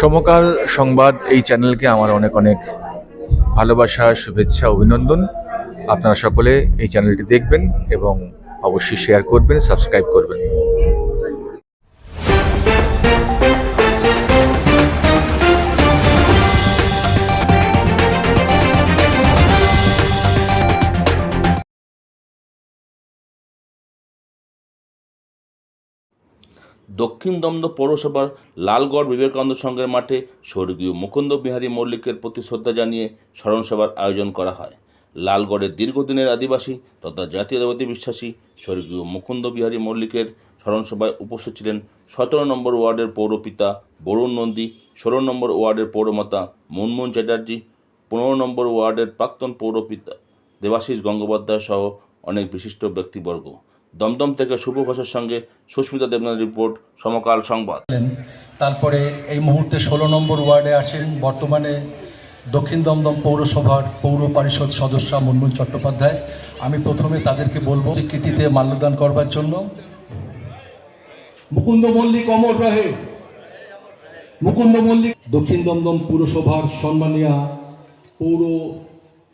সমকাল সংবাদ এই চ্যানেলকে আমার অনেক অনেক ভালোবাসা, শুভেচ্ছা, অভিনন্দন। আপনারা সকলে এই চ্যানেলটি দেখবেন এবং অবশ্যই শেয়ার করবেন সাবস্ক্রাইব করবেন। দক্ষিণ দমদম পৌরসভার লালগড় বিবেকানন্দ সংঘের মাঠে স্বর্গীয় মুকুন্দ বিহারী মল্লিকের প্রতি শ্রদ্ধা জানিয়ে স্মরণসভার আয়োজন করা হয়। লালগড়ের দীর্ঘদিনের আদিবাসী তথা জাতীয়তাবাদী বিশ্বাসী স্বর্গীয় মুকুন্দ বিহারী মল্লিকের স্মরণসভায় উপস্থিত ছিলেন সতেরো নম্বর ওয়ার্ডের পৌরপিতা বরুণ নন্দী, ষোলো নম্বর ওয়ার্ডের পৌরমাতা মুনমুন চ্যাটার্জি, পনেরো নম্বর ওয়ার্ডের প্রাক্তন পৌরপিতা দেবাশিস গঙ্গোপাধ্যায় সহ অনেক বিশিষ্ট ব্যক্তিবর্গ। দমদম থেকে শুভ ঘোষের সঙ্গে সুস্মিতা দেবনাথ রিপোর্ট সমকাল সংবাদ। তারপরে এই মুহূর্তে ষোলো নম্বর ওয়ার্ডে আছেন বর্তমানে দক্ষিণ দমদম পৌরসভার পৌর পরিষদ সদস্য মুনমুন চট্টোপাধ্যায়। আমি প্রথমে তাদেরকে বলব স্বীকৃতিতে মাল্যদান করবার জন্য। মুকুন্দ মল্লিক অমর রহে। মুকুন্দ মল্লিক দক্ষিণ দমদম পুরসভার সম্মানীয় পৌর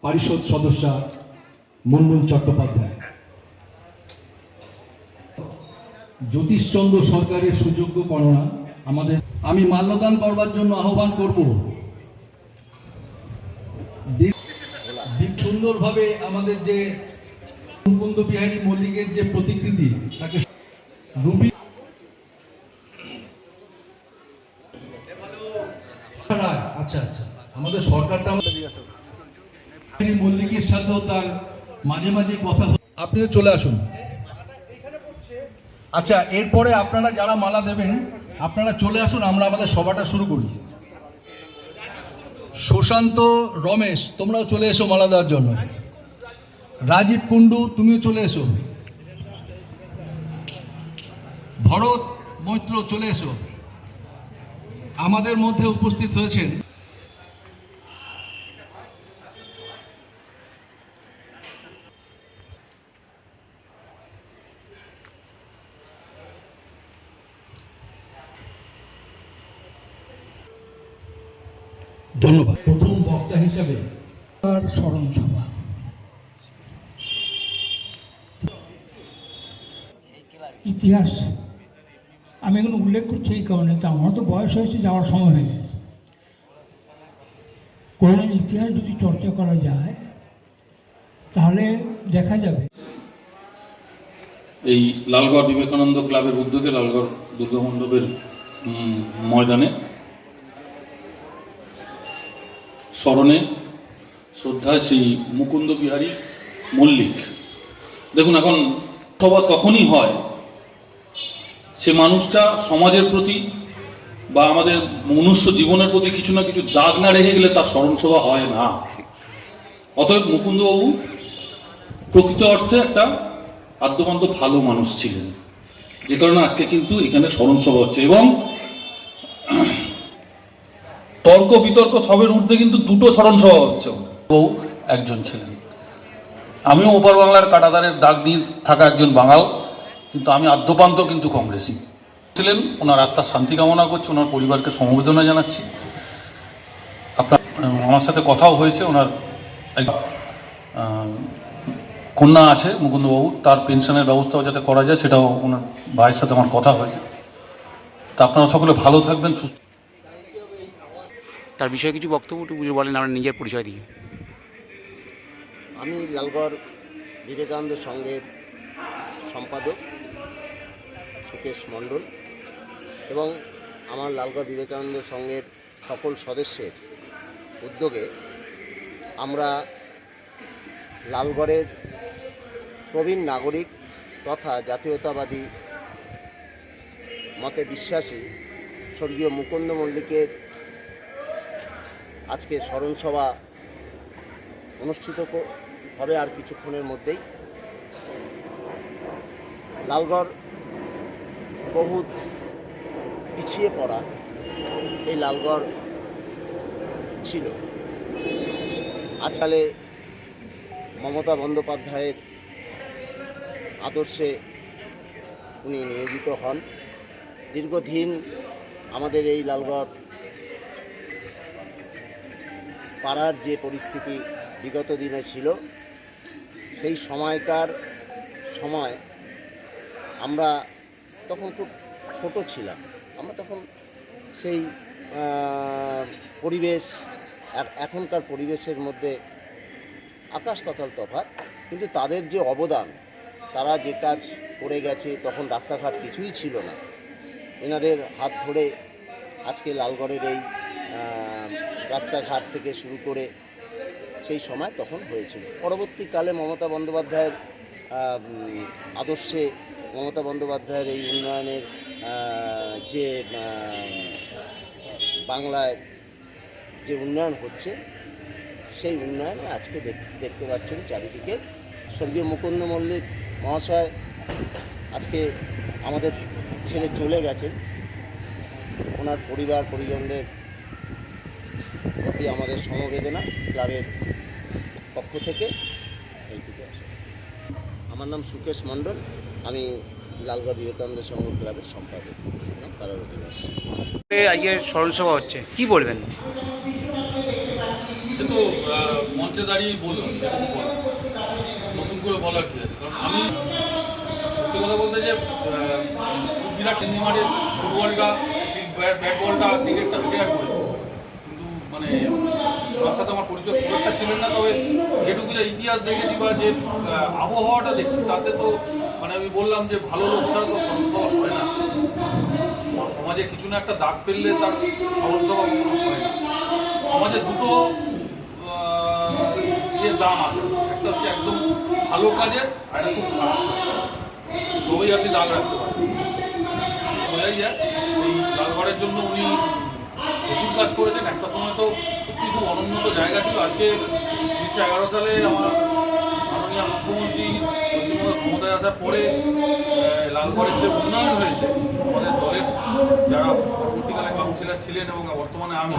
পরিষদ সদস্য মুনমুন চট্টোপাধ্যায়। জ্যোতিষচন্দ্র সরকারের সুযোগ্য কন্যা আমাদের আমি মাল্যদান করবার জন্য আহ্বান করব। সুন্দরভাবে আমাদের যে মুকুন্দ বিহারী মল্লিকের যে প্রতিকৃতি, তাকে রুবি আচ্ছা আচ্ছা। আমাদের সরকারটা মল্লিকের সাথেও তার মাঝে মাঝে কথা আপনিও চলে আসুন। আচ্ছা এরপরে আপনারা যারা মালা দেবেন, আপনারা চলে আসুন, আমরা আমাদের সভাটা শুরু করি। সুশান্ত রমেশ, তোমরাও চলে এসো মালা দেওয়ার জন্য। রাজীব কুণ্ডু, তুমিও চলে এসো। ভরত মৈত্র চলে এসো। আমাদের মধ্যে উপস্থিত হয়েছেন ধন্যবাদ। প্রথম বক্তা হিসাবে তার স্মরণ সভা। ইতিহাস আমি এগুলো উল্লেখ করছি এই কারণে তা আমার তো বয়স হয়েছে যাওয়ার সময় হয়ে গেছে। কোনোদিন ইতিহাস যদি চর্চা করা যায় তাহলে দেখা যাবে। এই লালগড় বিবেকানন্দ ক্লাবের উদ্যোগে লালগড় দুর্গা মণ্ডপের উম, ময়দানে স্মরণে শ্রদ্ধায় শ্রী মুকুন্দ বিহারী মল্লিক। দেখুন, এখন সভা তখনই হয়, সে মানুষটা সমাজের প্রতি বা আমাদের মনুষ্য জীবনের প্রতি কিছু না কিছু দাগ না রেখে গেলে তার স্মরণসভা হয় না। অতএব মুকুন্দবাবু প্রকৃত অর্থে একটা আদ্যপান্ত ভালো মানুষ ছিলেন, যে কারণে আজকে কিন্তু এখানে স্মরণ সভা হচ্ছে এবং তর্ক বিতর্ক সবের ঊর্ধ্বে কিন্তু দুটো স্মরণ সভা হচ্ছে। বউ একজন ছিলেন। আমিও ওপার বাংলার কাটাদারের দাগ দিয়ে থাকা একজন বাঙাল, কিন্তু আমি আদ্যপান্ত কিন্তু কংগ্রেসি। ছিলেন, ওনার আত্মার শান্তি কামনা করছি, ওনার পরিবারকে সমবেদনা জানাচ্ছি। আপনার আমার সাথে কথাও হয়েছে, ওনার কন্যা আছে, মুকুন্দবাবু, তার পেনশনের ব্যবস্থাও যাতে করা যায়, সেটাও ওনার ভাইয়ের সাথে আমার কথা হয়েছে। তা আপনারা সকলে ভালো থাকবেন, সুস্থ তার বিষয়ে কিছু বক্তব্য একটু বলেন আপনার নিজের পরিচয় দিয়ে আমি লালগড় বিবেকানন্দ সংঘের সম্পাদক সুকেশ মণ্ডল এবং আমার লালগড় বিবেকানন্দ সংঘের সকল সদস্যের উদ্যোগে আমরা লালগড়ের প্রবীণ নাগরিক তথা জাতীয়তাবাদী মতে বিশ্বাসী স্বর্গীয় মুকুন্দ মল্লিকের আজকে স্মরণসভা অনুষ্ঠিত হবে আর কিছুক্ষণের মধ্যেই। লালগড় বহু পিছিয়ে পড়া এই লালগড় ছিল। আজকালে মমতা বন্দ্যোপাধ্যায়ের আদর্শে উনি নিয়োজিত হন। দীর্ঘদিন আমাদের এই লালগড় পাড়ার যে পরিস্থিতি বিগত দিনে ছিল, সেই সময়কার সময় আমরা তখন খুব ছোট ছিলাম। আমরা তখন সেই পরিবেশ আর এখনকার পরিবেশের মধ্যে আকাশ পাতাল তফাৎ, কিন্তু তাদের যে অবদান, তারা যে কাজ করে গেছে তখন রাস্তাঘাট কিছুই ছিল না। এনাদের হাত ধরে আজকে লালগড়ের এই রাস্তাঘাট থেকে শুরু করে সেই সময় তখন হয়েছিল। পরবর্তীকালে মমতা বন্দ্যোপাধ্যায়ের আদর্শে মমতা বন্দ্যোপাধ্যায়ের এই উন্নয়নের যে বাংলায় যে উন্নয়ন হচ্ছে, সেই উন্নয়নে আজকে দেখ- দেখতে পাচ্ছেন চারিদিকে স্বর্গীয় মুকুন্দ মল্লিক মহাশয় আজকে আমাদের ছেড়ে চলে গেছেন। ওনার পরিবার, পরিজনদের প্রতি আমাদের সমবেদনা ক্লাবের পক্ষ থেকে এইটুকু আসে। আমার নাম সুকেশ মণ্ডল। আমি লালগড় বিবেকানন্দ সংঘ ক্লাবের সম্পাদক কারার অধিবাসী। আজকের স্মরণসভা হচ্ছে কি বলবেন? সে তো আহ, মঞ্চে দাঁড়িয়েই বললাম নতুন করে বলার কি আছে? কারণ আমি সত্যি কথা বলতে যে বিরাট নেমারের ফুটবলটা ব্যাট বলটা ক্রিকেটটা শেয়ার করেছে। মানে তার সাথে আমার পরিচয় খুব একটা ছিলেন না তবে যেটুকু যা ইতিহাস দেখেছি বা যে আবহাওয়াটা দেখছি তাতে তো মানে আমি বললাম যে ভালো লোক ছাড়া তো স্মরণসভা হয় না। সমাজে কিছু না একটা দাগ ফেললে তার স্মরণসভা কখনো হয় না। সমাজে দুটো আহ, ইয়ে দাম আছে। একটা হচ্ছে একদম ভালো কাজের আর একটা খুব খারাপ। তবেই আপনি দাগ রাখতে পারেন বোঝাই যায় এই লালগড়ের জন্য উনি প্রচুর কাজ করেছেন। একটা সময় তো সত্যি খুব অনুন্নত জায়গা ছিল। আজকে উনিশশো এগারো সালে আমার মাননীয় মুখ্যমন্ত্রী পশ্চিমবঙ্গের ক্ষমতায় আসার পরে লালগড়ের যে উন্নয়ন হয়েছে, আমাদের দলের যারা পরবর্তীকালে কাউন্সিলর ছিলেন এবং বর্তমানে আমি,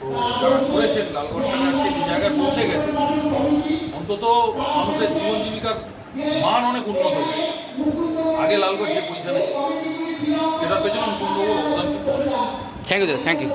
তো যারা করেছেন লালগড়টাকে আজকে যে জায়গায় পৌঁছে গেছে অন্তত মানুষের জীবন জীবিকার মান অনেক উন্নত হয়ে গেছে। আগে লালগড় যে পজিশনে ছিল সেটার পেছনে মুকুন্দবাবুর অবদান। থ্যাংক ইউ দাদা থ্যাংক ইউ